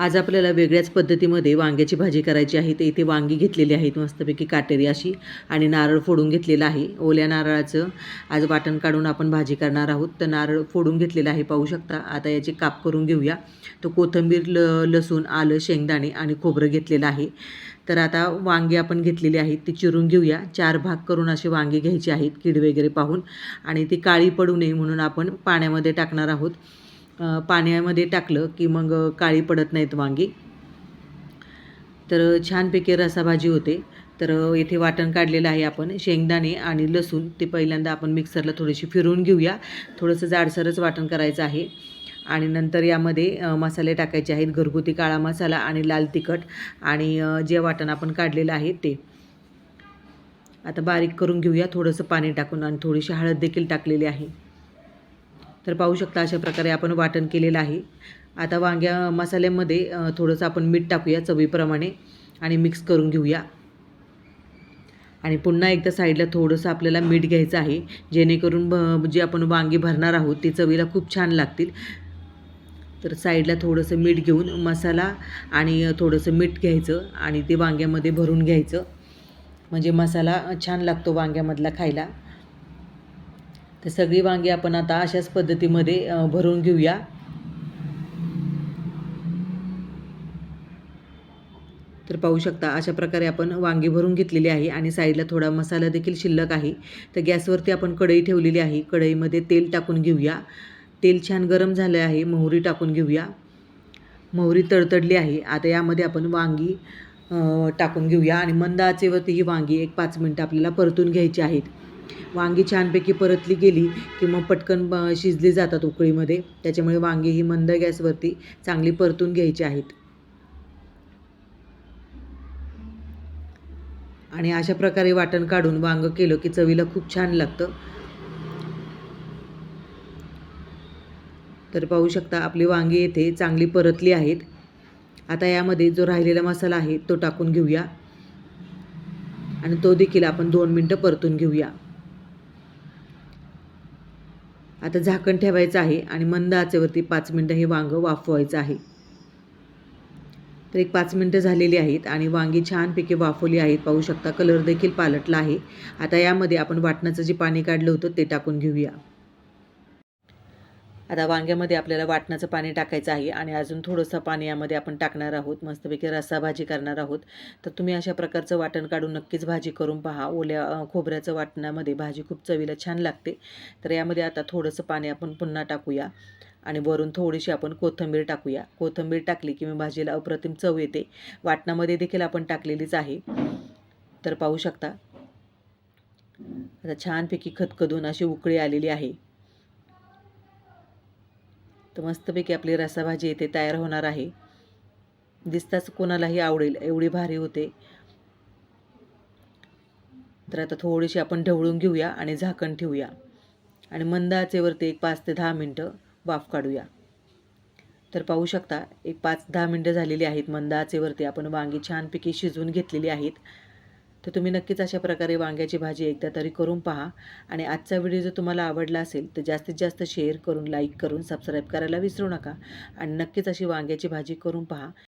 आज आपल्याला वेगळ्याच पद्धतीमध्ये वांग्याची भाजी करायची आहे. तर इथे वांगी घेतलेली आहेत. मस्तपैकी काटेरी अशी आणि नारळ फोडून घेतलेलं आहे. ओल्या नारळाचं आज वाटण काढून आपण भाजी करणार आहोत. तर नारळ फोडून घेतलेलं आहे पाहू शकता. आता याचे काप करून घेऊया. तर कोथिंबीर ल लसूण आलं शेंगदाणे आणि खोबरं घेतलेलं आहे. तर आता वांगी आपण घेतलेली आहेत. ती चिरून घेऊया. चार भाग करून अशी वांगी घ्यायची आहेत. कीड वगैरे पाहून. आणि ती काळी पडू नये म्हणून आपण पाण्यामध्ये टाकणार आहोत. पाण्यामध्ये टाकलं की मग काळी पडत नाहीत वांगी. तर छानपैकी रसाभाजी होते. तर येथे वाटण काढलेलं आहे आपण शेंगदाणे आणि लसूण. ते पहिल्यांदा आपण मिक्सरला थोडीशी फिरवून घेऊया. थोडंसं जाडसरच वाटण करायचं आहे. आणि नंतर यामध्ये मसाले टाकायचे आहेत. घरगुती काळा मसाला आणि लाल तिखट आणि जे वाटण आपण काढलेलं आहे ते. आता बारीक करून घेऊया. थोडंसं पाणी टाकून आणि थोडीशी हळद देखील टाकलेली आहे. तर पाहू शकता अशा प्रकारे आपण वाटण केलेलं आहे. आता वांग्या मसाल्यामध्ये थोडंसं आपण मीठ टाकूया चवीप्रमाणे आणि मिक्स करून घेऊया. आणि पुन्हा एकदा साईडला थोडंसं आपल्याला मीठ घ्यायचं आहे जेणेकरून ब जे आपण वांगी भरणार आहोत ती चवीला खूप छान लागतील. तर साईडला थोडंसं मीठ घेऊन मसाला आणि थोडंसं मीठ घ्यायचं आणि ते वांग्यामध्ये भरून घ्यायचं. म्हणजे मसाला छान लागतो वांग्यामधला खायला. तर सगळी वांगी आपण आता अशाच पद्धतीमध्ये भरून घेऊया. तर पाहू शकता अशा प्रकारे आपण वांगी भरून घेतलेली आहे आणि साईडला थोडा मसाला देखील शिल्लक आहे. तर गॅसवरती आपण कढई ठेवलेली आहे. कढईमध्ये तेल टाकून घेऊया. तेल छान गरम झालं आहे. मोहरी टाकून घेऊया. मोहरी तडतडली आहे. आता यामध्ये आपण वांगी टाकून घेऊया आणि मंद आचेवरती ही वांगी एक पाच मिनटं आपल्याला परतून घ्यायची आहेत. वांगी छानपैकी परतली गेली की मग पटकन शिजली जातात उकळीमध्ये. त्याच्यामुळे वांगी ही मंद गॅसवरती चांगली परतून घ्यायची आहेत. आणि अशा प्रकारे वाटण काढून वांग केलं की चवीला खूप छान लागतं. तर पाहू शकता आपली वांगी येथे चांगली परतली आहेत. आता यामध्ये जो राहिलेला मसाला आहे तो टाकून घेऊया. आणि तो देखील आपण दोन मिनटं परतून घेऊया. आता झाकण ठेवायचं आहे आणि मंद आचेवरती पाच मिनटं हे वांगं वाफवायचं आहे. तर एक पाच मिनटं झालेली आहेत आणि वांगी छानपैकी वाफवली आहेत. पाहू शकता कलर देखील पालटला आहे. आता यामध्ये आपण वाटणाचं जे पाणी काढलं होतं ते टाकून घेऊया. आता वांग्यामध्ये आपल्याला वाटणाचं पाणी टाकायचं आहे आणि अजून थोडंसं पाणी यामध्ये आपण टाकणार आहोत. मस्तपैकी रस्सा भाजी करणार आहोत. तर तुम्ही अशा प्रकारचं वाटण काढून नक्कीच भाजी करून पहा. ओल्या खोबऱ्याचं वाटणामध्ये भाजी खूप चवीला छान लागते. तर यामध्ये आता थोडंसं पाणी आपण पुन्हा टाकूया आणि वरून थोडीशी आपण कोथिंबीर टाकूया. कोथिंबीर टाकली की मी भाजीला अप्रतिम चव येते. वाटणामध्ये देखील आपण टाकलेलीच आहे. तर पाहू शकता. आता छानपैकी खतखदून अशी उकळी आलेली आहे. तर मस्तपैकी आपली रसाभाजी येथे तयार होणार आहे. दिसताच कोणालाही आवडेल एवढी भारी होते. तर आता थोडीशी आपण ढवळून घेऊया आणि झाकण ठेवूया. आणि मंद आचेवरती एक पाच ते दहा मिनटं वाफ काढूया. तर पाहू शकता एक पाच दहा मिनटं झालेली आहेत मंद आचेवरती आपण वांगी छानपैकी शिजवून घेतलेली आहेत. तर तुम्ही नक्कीच अशा प्रकारे वांग्याची भाजी एकदा तरी करून पहा. आणि आजचा व्हिडिओ जर तुम्हाला आवडला असेल तर जास्तीत जास्त शेअर करून लाईक करून सबस्क्राईब करायला विसरू नका. आणि नक्कीच अशी वांग्याची भाजी करून पहा.